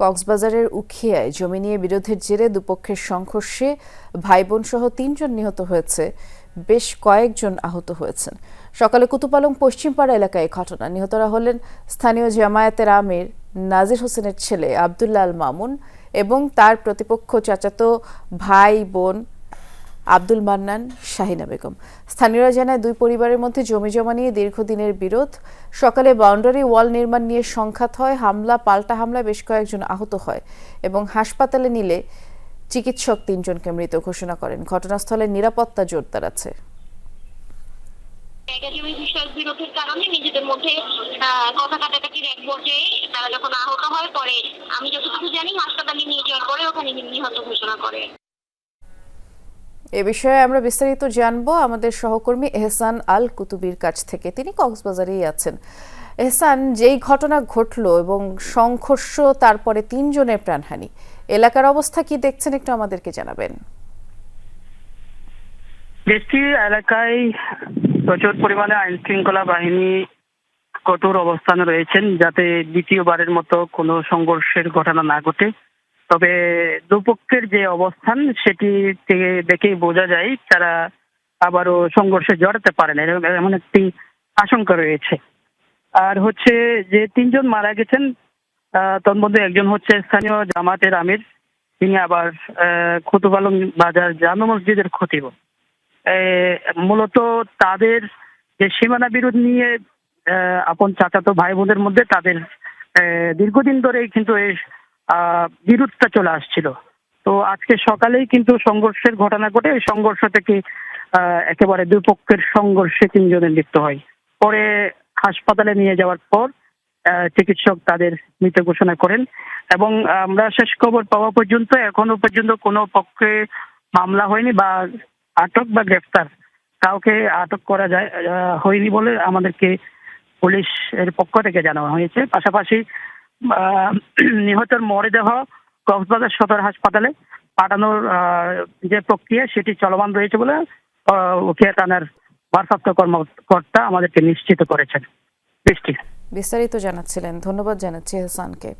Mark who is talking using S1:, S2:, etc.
S1: কক্সবাজারের উখিয়ায় জমি নিয়ে বিরোধের জেরে দুপক্ষের সংঘর্ষে ভাই বোন সহ তিনজন নিহত হয়েছে। বেশ কয়েকজন আহত হয়েছেন। সকালে কুতুপালং পশ্চিমপাড়া এলাকায় ঘটনা। নিহতরা হলেন স্থানীয় জামায়াতের আমির নাজির হোসেনের ছেলে আবদুল্লাহ আল মামুন এবং তার প্রতিপক্ষ চাচাতো ভাই বোন আব্দুল মান্নান, শাহিনা বেগম। স্থানীয়রা জানায়, দুই পরিবারের মধ্যে জমি জমা নিয়ে দীর্ঘদিনের বিরোধ। সকালে বাউন্ডারি ওয়াল নির্মাণ নিয়ে সংঘাত হয়, হামলা, পাল্টা হামলায় বেশ কয়েকজন আহত হয় এবং হাসপাতালে নিলে চিকিৎসক তিনজনকে মৃত ঘোষণা করেন। ঘটনাস্থলে নিরাপত্তা জোরদার আছে।
S2: আমি যতটুকু জানি, হাসপাতালে নিয়ে যাওয়ার পরে ওখানে নিহত ঘোষণা করে।
S1: এ বিষয়ে আমরা বিস্তারিত জানব আমাদের সহকর্মী এহসান আল কুতুবির কাছ থেকে। তিনি কক্সবাজারেই আছেন। এহসান, যেই ঘটনা ঘটলো এবং সংঘর্ষ, তারপরে তিনজনের প্রাণহানি, এলাকার অবস্থা কি দেখছেন একটু আমাদেরকে জানাবেন।
S3: দেশটি এলাকায় প্রচুর পরিমাণে আইন শৃঙ্খলা বাহিনী কঠোর অবস্থানে রয়েছেন যাতে দ্বিতীয়বারের মতো কোনো সংঘর্ষের ঘটনা না ঘটে। তবে দুপক্ষের যে অবস্থান সেটি থেকে দেখেই বোঝা যায় তারা আবারও সংঘর্ষে জড়াতে পারে না এমন একটি আশঙ্কা রয়েছে। আর হচ্ছে যে তিনজন মারা গেছেন আহ, তার মধ্যে একজন হচ্ছে স্থানীয় জামাতের আমির। তিনি আবার খুতুব আলম বাজার জামা মসজিদের খতিব। মূলত তাদের যে সীমানা বিরোধ নিয়ে আপন চাচাতো ভাই বোনের মধ্যে তাদের দীর্ঘদিন ধরেই কিন্তু এই বিরোধটা চলে আসছিল। তো আজকে সকালেই কিন্তু সংঘর্ষের ঘটনা ঘটে। এই সংঘর্ষ থেকে একেবারে দুই পক্ষের সংঘর্ষে তিনজনের মৃত্যু হয়। পরে হাসপাতালে নিয়ে যাওয়ার পর চিকিৎসক তাদের মৃত ঘোষণা করেন এবং আমরা শেষ খবর পাওয়া পর্যন্ত, এখনও পর্যন্ত কোনো পক্ষে মামলা হয়নি বা আটক বা গ্রেফতার কাউকে আটক করা যায় হয়নি বলে আমাদেরকে পুলিশ এর পক্ষ থেকে জানানো হয়েছে। পাশাপাশি নিহতের মরদেহ কক্সবাজার সদর হাসপাতালে পাঠানোর যে প্রক্রিয়া, সেটি চলমান রয়েছে বলে উখিয়া থানার ভারপ্রাপ্ত কর্মকর্তা আমাদেরকে নিশ্চিত করেছেন।
S1: বিস্তারিত জানাচ্ছিলেন। ধন্যবাদ জানাচ্ছি এহসানকে।